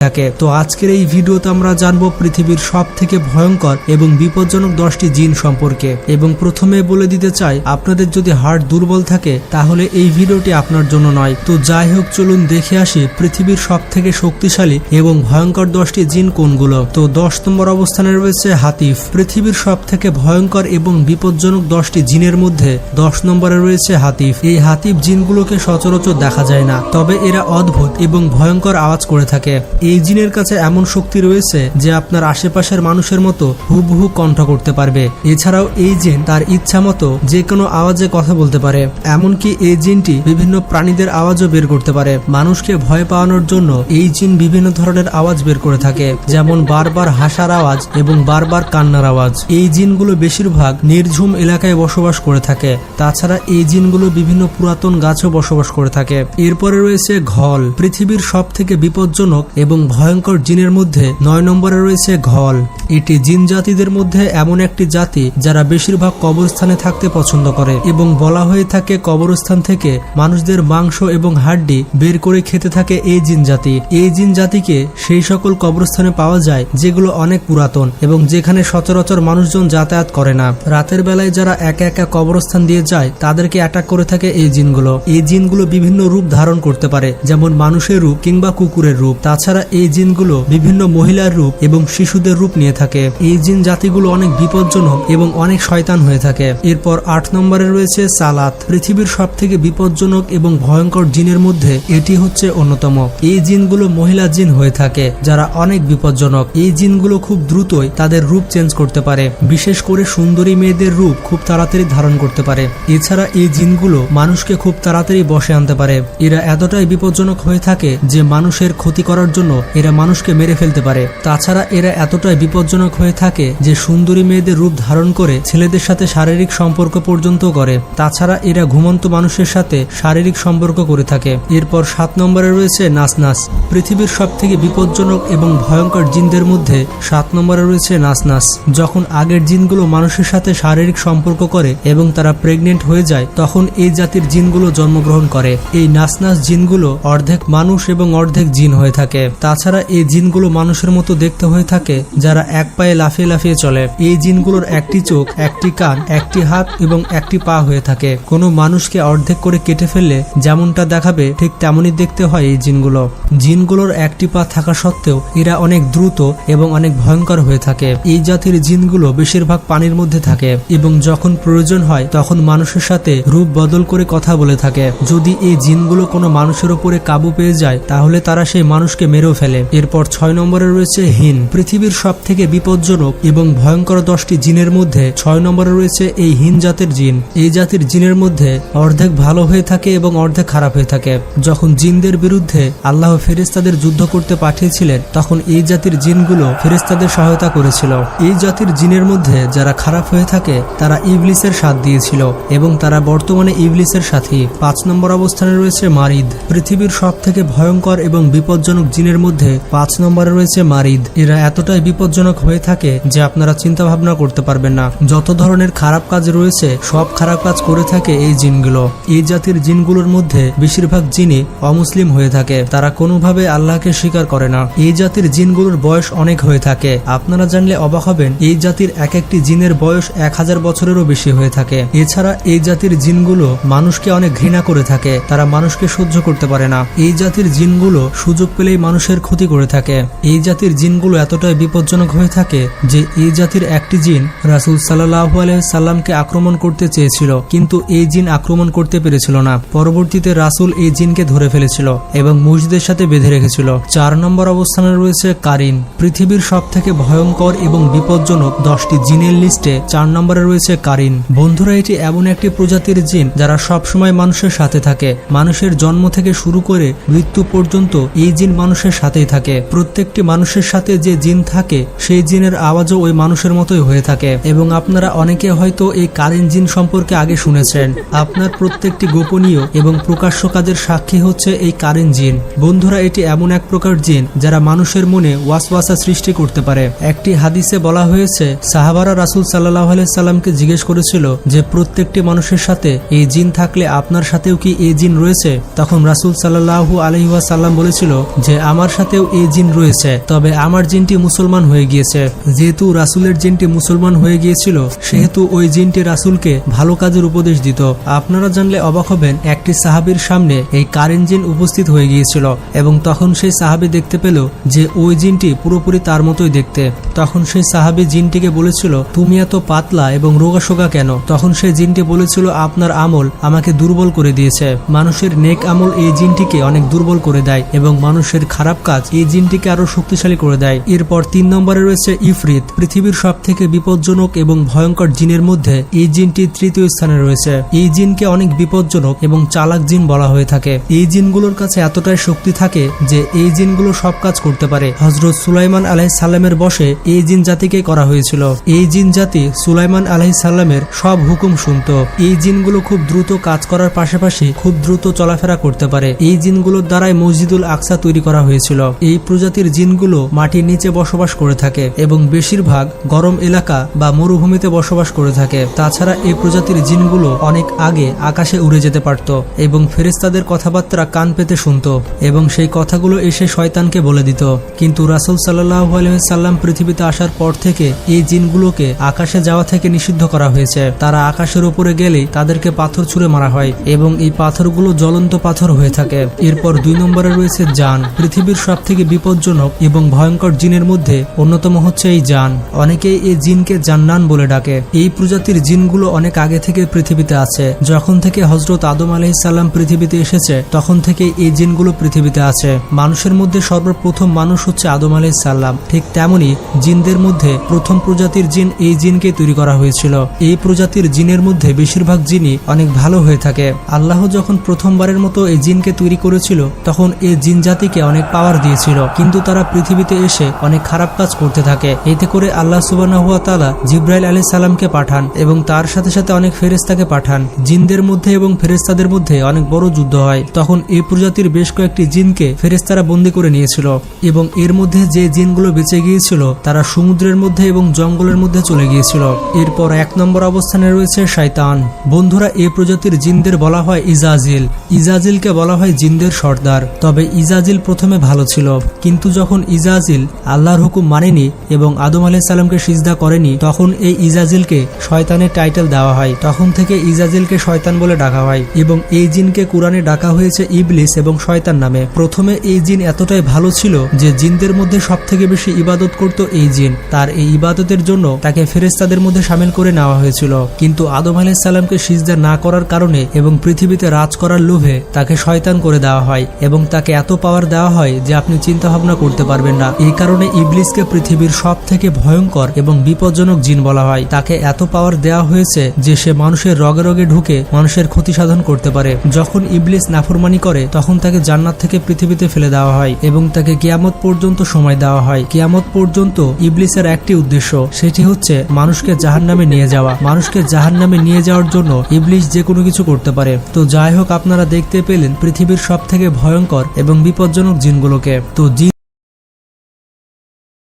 থাকে। তো আজকের এই ভিডিওতে আমরা জানব পৃথিবীর সব থেকে ভয়ঙ্কর এবং বিপজ্জনক দশটি জিন সম্পর্কে। এবং প্রথমে বলে দিতে চাই, আপনাদের যদি হার্ট দুর্বল থাকে, তাহলে এই ভিডিওটি আপনার জন্য নয়। তো যাই হোক, চলুন দেখে আসি পৃথিবীর সব থেকে শক্তিশালী এবং ভয়ঙ্কর দশটি জিন কোনগুলো। তো দশ নম্বর অবস্থানে রয়েছে হাতিফ। পৃথিবীর সব থেকে ভয়ঙ্কর এবং বিপজ্জনক দশটি জিনের মধ্যে দশ নম্বরে রয়েছে হাতিফ। এই হাতিফ জিনগুলোকে সচরাচর দেখা যায় না, তবে এরা অদ্ভুত এবং ভয়ঙ্কর আওয়াজ করে থাকে। এই জিনের কাছে এমন শক্তি রয়েছে যে আপনার আশেপাশের মানুষের মতো হুবহু কণ্ঠ করতে পারবে। এছাড়াও এই জিন তার ইচ্ছা মতো যে কোনো আওয়াজে কথা বলতে পারে, এমনকি এই জিনটি বিভিন্ন প্রাণীদের আওয়াজও বের করতে পারে। মানুষকে ভয় পাওয়ানোর জন্য এই জিন বিভিন্ন ধরনের আওয়াজ বের করে থাকে, যেমন বারবার হাসার আওয়াজ এবং বারবার কান্নার আওয়াজ। এই জিনগুলো বেশিরভাগ নির্ঝুম এলাকায় বসবাস করে থাকে। তাছাড়া এই জিনগুলো বিভিন্ন পুরাতন গাছও বসবাস করে থাকে। এরপরে রয়েছে ঘল, পৃথিবীর সব থেকে বিপজ্জনক এবং ভয়ঙ্কর জিনের মধ্যে নয় নম্বরে রয়েছে ঘল। এটি জিন জাতিদের মধ্যে এমন একটি জাতি যারা বেশিরভাগ কবরস্থানে থাকতে পছন্দ করে এবং বলা হয়ে থাকে কবরস্থান থেকে মানুষদের মাংস এবং হাড্ডি বের করে খেতে থাকে এই জিন জাতি। এই জিন জাতিকে সেই সকল কবরস্থানে পাওয়া যায় যেগুলো অনেক পুরাতন এবং যেখানে সচরাচর মানুষজন যাতায়াত করে না। রাতের বেলায় যারা একা একা কবরস্থান দিয়ে যায়, তাদেরকে অ্যাটাক করে থাকে এই জিনগুলো। এই জিনগুলো বিভিন্ন রূপ ধারণ করতে পারে, যেমন মানুষের রূপ কিংবা কুকুরের রূপ। তাছাড়া এই জিনগুলো বিভিন্ন মহিলার রূপ এবং শিশুদের রূপ নিয়ে থাকে। এই জিন জাতিগুলো অনেক বিপজ্জনক এবং অনেক শয়তান হয়ে থাকে। এরপর আট নম্বরে রয়েছে সালাত। পৃথিবীর সব থেকে বিপজ্জনক এবং ভয়ঙ্কর জিনের মধ্যে এটি হচ্ছে অন্যতম। এই জিনগুলো মহিলা জিন হয়ে থাকে, যারা অনেক বিপজ্জনক। এই জিনগুলো খুব দ্রুতই তাদের রূপ চেঞ্জ করতে পারে। বিশেষ করে সুন্দরী মেয়েদের রূপ খুব তাড়াতাড়ি ধারণ করতে পারে। এছাড়া এই জিনগুলো মানুষকে খুব তাড়াতাড়ি বসে আনতে পারে। এরা এতটাই বিপজ্জনক হয়ে থাকে যে মানুষের ক্ষতি করার জন্য এরা মানুষকে মেরে ফেলতে পারে। তাছাড়া এরা এতটাই বিপজ্জনক হয়ে থাকে যে সুন্দরী মেয়েদের রূপ ধারণ করে ছেলেদের সাথে শারীরিক সম্পর্ক পর্যন্ত করে তাছাড়া এরা ঘুমন্ত মানুষের সাথে শারীরিক সম্পর্ক করে থাকে। এরপর সাত নম্বরে রয়েছে নাসনাস পৃথিবীর সব থেকে বিপজ্জনক এবং ভয়ঙ্কর জিনদের মধ্যে সাত নম্বরে রয়েছে নাসনাস যখন আগের জিনগুলো মানুষের সাথে শারীরিক সম্পর্ক করে এবং তারা প্রেগনেন্ট হয়ে যায়, তখন এই জাতির জিনগুলো জন্মগ্রহণ করে। এই নাসনাস জিনগুলো অর্ধেক মানুষ এবং অর্ধেক জিন হয়ে থাকে। তাছাড়া এই জিনগুলো মানুষের মতো দেখতে হয়ে থাকে যারা এক পায়ে লাফিয়ে লাফিয়ে চলে। এই জিনগুলোর একটি চোখ, একটি কান, একটি হাত এবং একটি পা হয়ে থাকে। কোনো মানুষকে অর্ধেক করে কেটে ফেললে যেমনটা দেখাবে, ঠিক তেমনই দেখতে হয় এই জিনগুলো। জিনগুলোর একটি পা থাকা সত্ত্বেও এরা অনেক দ্রুত এবং অনেক ভয়ঙ্কর হয়ে থাকে। এই জাতির জিনগুলো বেশিরভাগ পানির মধ্যে থাকে এবং যখন প্রয়োজন হয়, তখন মানুষের সাথে রূপ বদল করে কথা বলে থাকে। যদি এই জিনগুলো কোনো মানুষের উপরে কাবু পেয়ে যায়, তাহলে তারা সেই মানুষকে মেরেও ফেলে। এরপর ছয় নম্বরে রয়েছে হিন। পৃথিবীর সব থেকে বিপজ্জনক এবং ভয়ঙ্কর দশটি জিনের মধ্যে ছয় নম্বরে রয়েছে এই হিন জাতের জিন। এই জাতির জিনের মধ্যে অর্ধেক ভালো হয়ে থাকে এবং অর্ধেক খারাপ হয়ে থাকে। যখন জিনদের বিরুদ্ধে আল্লাহ ফেরেস্তাদের যুদ্ধ করতে পাঠিয়েছিলেন, তখন এই জাতির জিনগুলো ফেরেস্তাদের সহায়তা করেছিল। এই জাতির জিনের মধ্যে যারা খারাপ হয়ে থাকে, তারা ইবলিসের সাথ দিয়েছিল এবং তারা বর্তমানে ইবলিসের সাথী। পাঁচ নম্বর অবস্থানে রয়েছে মারিদ। পৃথিবীর সব থেকে ভয়ঙ্কর এবং বিপজ্জনক জিনের মধ্যে পাঁচ নম্বরে রয়েছে মারিদ। এরা এতটাই বিপজ্জনক হয়ে থাকে যে আপনারা চিন্তা ভাবনা করতে পারবেন না। যত ধরনের খারাপ কাজ রয়েছে, সব খারাপ কাজ করে থাকে এই জিনগুলো। এই জাতির জিনগুলোর মধ্যে বেশিরভাগ জিনই অমুসলিম হয়ে থাকে। তারা কোনোভাবে আল্লাহকে স্বীকার করে না। এই জাতির জিনগুলোর বয়স অনেক হয়ে থাকে। আপনারা জানলে অবাক হবেন, এই জাতির এক একটি জিনের বয়স এক হাজার বছরেরও বেশি হয়ে থাকে। এছাড়া এই জাতির জিনগুলো মানুষকে অনেক ঘৃণা করে থাকে। তারা মানুষকে সহ্য করতে পারে না। এই জাতির জিনগুলো সুযোগ পেলেই মানুষের ক্ষতি করে থাকে। এই জাতির জিনগুলো এতটাই বিপজ্জনক হয়ে থাকে যে এই জাতির একটি জিন রাসুল সাল্লাহ সাল্লামকে আক্রমণ করতে চেয়েছিল, কিন্তু এই জিন আক্রমণ করতে পেরেছিল না। পরবর্তীতে রাসুল এই জিনকে ধরে ফেলেছিল এবং মসজিদের সাথে বেঁধে রেখেছিল। চার নম্বর অবস্থানে রয়েছে কারিন। পৃথিবীর সব থেকে ভয়ঙ্কর এবং বিপজ্জনক দশটি জিনের লিস্টে চার নম্বরে রয়েছে কারিন। বন্ধুরা, এটি এমন একটি প্রজাতির জিন যারা সব সময় মানুষের সাথে থাকে। মানুষের জন্ম থেকে শুরু করে মৃত্যু পর্যন্ত এই জিন মানুষের সাথেই থাকে। প্রত্যেকটি মানুষের সাথে যে জিন থাকে, সেই জিনের আওয়াজও ওই মানুষের মতোই হয়ে থাকে। এবং আপনারা অনেকে হয়তো এই কারিন জিন সম্পর্কে আগে শুনেছেন। আপনার প্রত্যেকটি গোপনীয় এবং প্রকাশ্য কাজের সাক্ষী হচ্ছে এই কারিন জিন। বন্ধুরা, এটি এমন এক প্রকার জিন যারা মানুষের মনে ওয়াসওয়াসা সৃষ্টি করতে পারে। একটি হাদিসে বলা হয়েছে, সাহাবারা রাসুল সাল্লাহ সাল্লামকে জিজ্ঞেস করেছিল যে, প্রত্যেকটি মানুষের সাথে এই জিন থাকলে আপনার সাথেও কি এই জিন রয়েছে? তখন রাসুল সাল্লাহু আলহিহাসাল্লাম বলেছিল যে, আমার আমার সাথেও এই জিন রয়েছে। তবে আমার জিনটি মুসলমান হয়ে গিয়েছে। যেহেতু রাসুলের জিনটি মুসলমান হয়ে গিয়েছিল, সেহেতু ওই জিনটি রাসুলকে ভালো কাজের উপদেশ দিত। আপনারা জানলে অবাক হবেন, একটি সাহাবির সামনে এই কারেন জিন উপস্থিত হয়ে গিয়েছিল এবং তখন সেই সাহাবি দেখতে পেল যে ওই জিনটি পুরোপুরি তার মতোই দেখতে। তখন সেই সাহাবি জিনটিকে বলেছিল, তুমি এত পাতলা এবং রোগাশোগা কেন? তখন সেই জিনটি বলেছিল, আপনার আমল আমাকে দুর্বল করে দিয়েছে। মানুষের নেক আমল এই জিনটিকে অনেক দুর্বল করে দেয় এবং মানুষের খারাপ কাজ। এই জিনটিকে আরও শক্তিশালী করে দেয়। এরপর তিন নম্বরে রয়েছে ইফরিত। পৃথিবীর সব থেকে বিপজ্জনক এবং ভয়ঙ্কর জিনের মধ্যে এই জিনটি তৃতীয় স্থানে রয়েছে। এই জিনকে অনেক বিপজ্জনক এবং চালাক জিন বলা হয়ে থাকে। এই জিনগুলোর কাছে এতটাই শক্তি থাকে যে এই জিনগুলো সব কাজ করতে পারে। হজরত সুলাইমান আলাহ সাল্লামের বসে এই জিন জাতিকে করা হয়েছিল। এই জিন জাতি সুলাইমান আলাহ সাল্লামের সব হুকুম শুনত। এই জিনগুলো খুব দ্রুত কাজ করার পাশাপাশি খুব দ্রুত চলাফেরা করতে পারে। এই জিনগুলোর দ্বারাই মসজিদুল আকসা তৈরি করা হয়েছিল। এই প্রজাতির জিনগুলো মাটির নিচে বসবাস করে থাকে এবং বেশিরভাগ গরম এলাকা বা মরুভূমিতে বসবাস করে থাকে। তাছাড়া এই প্রজাতির জিনগুলো অনেক আগে আকাশে উড়ে যেতে পারত এবং ফেরেস্তাদের কথাবার্তা কান পেতে শুনত এবং সেই কথাগুলো এসে শয়তানকে বলে দিত। কিন্তু রাসুল সাল্লাহ সাল্লাম পৃথিবীতে আসার পর থেকে এই জিনগুলোকে আকাশে যাওয়া থেকে নিষিদ্ধ করা হয়েছে। তারা আকাশের উপরে গেলেই তাদেরকে পাথর ছুঁড়ে মারা হয় এবং এই পাথরগুলো জ্বলন্ত পাথর হয়ে থাকে। এরপর দুই নম্বরে রয়েছে যান পৃথিবীর সব থেকে বিপজ্জনক এবং ভয়ঙ্কর জিনের মধ্যে অন্যতম হচ্ছে এই জান। অনেকেই এই জিনকে জান্নান বলে ডাকে। এই প্রজাতির জিনগুলো অনেক আগে থেকে পৃথিবীতে আছে। যখন থেকে হজরত আদম আলহিসাল্লাম পৃথিবীতে এসেছে, তখন থেকে এই জিনগুলো পৃথিবীতে আছে। মানুষের মধ্যে সর্বপ্রথম মানুষ হচ্ছে আদম আলহিসাল্লাম ঠিক তেমনি জিনদের মধ্যে প্রথম প্রজাতির জিন এই জিনকে তৈরি করা হয়েছিল। এই প্রজাতির জিনের মধ্যে বেশিরভাগ জিনই অনেক ভালো হয়ে থাকে। আল্লাহ যখন প্রথমবারের মতো এই জিনকে তৈরি করেছিল, তখন এই জিন জাতিকে অনেক পাওয়ার দিয়েছিল। কিন্তু তারা পৃথিবীতে এসে অনেক খারাপ কাজ করতে থাকে। এতে করে আল্লাহ সুবাহ তালা জিব্রাইল আলী সালামকে পাঠান এবং তার সাথে সাথে অনেক ফেরেস্তাকে পাঠান। জিনদের মধ্যে এবং ফেরেস্তাদের মধ্যে অনেক বড় যুদ্ধ হয়। তখন এই প্রজাতির বেশ কয়েকটি জিনকে ফেরেস্তারা বন্দি করে নিয়েছিল এবং এর মধ্যে যে জিনগুলো বেঁচে গিয়েছিল, তারা সমুদ্রের মধ্যে এবং জঙ্গলের মধ্যে চলে গিয়েছিল। এরপর এক নম্বর অবস্থানে রয়েছে শয়তান। বন্ধুরা, এ প্রজাতির জিনদের বলা হয় ইজাজিল। ইজাজিলকে বলা হয় জিনদের সর্দার। তবে ইজাজিল প্রথমে ভালো ছিল, কিন্তু যখন ইজাজিল আল্লাহর হুকুম মানেনি এবং আদম আলাহ সাল্লামকে সিজদা করেনি, তখন এই ইজাজিলকে শয়তানের টাইটেল দেওয়া হয়। তখন থেকে ইজাজিলকে শয়তান বলে ডাকা হয় এবং এই জিনকে কোরআনে ডাকা হয়েছে ইবলিস এবং শয়তান নামে। প্রথমে এই জিন এতটাই ভালো ছিল যে জিনদের মধ্যে সব থেকে বেশি ইবাদত করত এই জিন। তার এই ইবাদতের জন্য তাকে ফেরেস্তাদের মধ্যে সামিল করে নেওয়া হয়েছিল। কিন্তু আদম আলাহিসাল্লামকে সিজদা না করার কারণে এবং পৃথিবীতে রাজ করার লোভে তাকে শয়তান করে দেওয়া হয় এবং তাকে এত পাওয়ার দেওয়া হয় যে আপনি চিন্তা ভাবনা করতে পারবেন না। এই কারণে ইবলিসকে পৃথিবীর সব থেকে ভয়ঙ্কর এবং বিপজ্জনক জিন বলা হয়। তাকে এত পাওয়ার দেওয়া হয়েছে যে সে মানুষের রগে রগে ঢুকে মানুষের ক্ষতি সাধন করতে পারে। যখন ইবলিস নাফরমানি করে, তখন তাকে জান্নাত থেকে পৃথিবীতে ফেলে দেওয়া হয় এবং তাকে কিয়ামত পর্যন্ত সময় দেওয়া হয়। কিয়ামত পর্যন্ত ইবলিসের একটি উদ্দেশ্য, সেটি হচ্ছে মানুষকে জাহান নামে নিয়ে যাওয়া। মানুষকে জাহান নামে নিয়ে যাওয়ার জন্য ইবলিস যে কোনো কিছু করতে পারে। তো যাই হোক, আপনারা দেখতে পেলেন পৃথিবীর সব থেকে ভয়ঙ্কর এবং বিপজ্জনক জিনগুলোকে তো জিন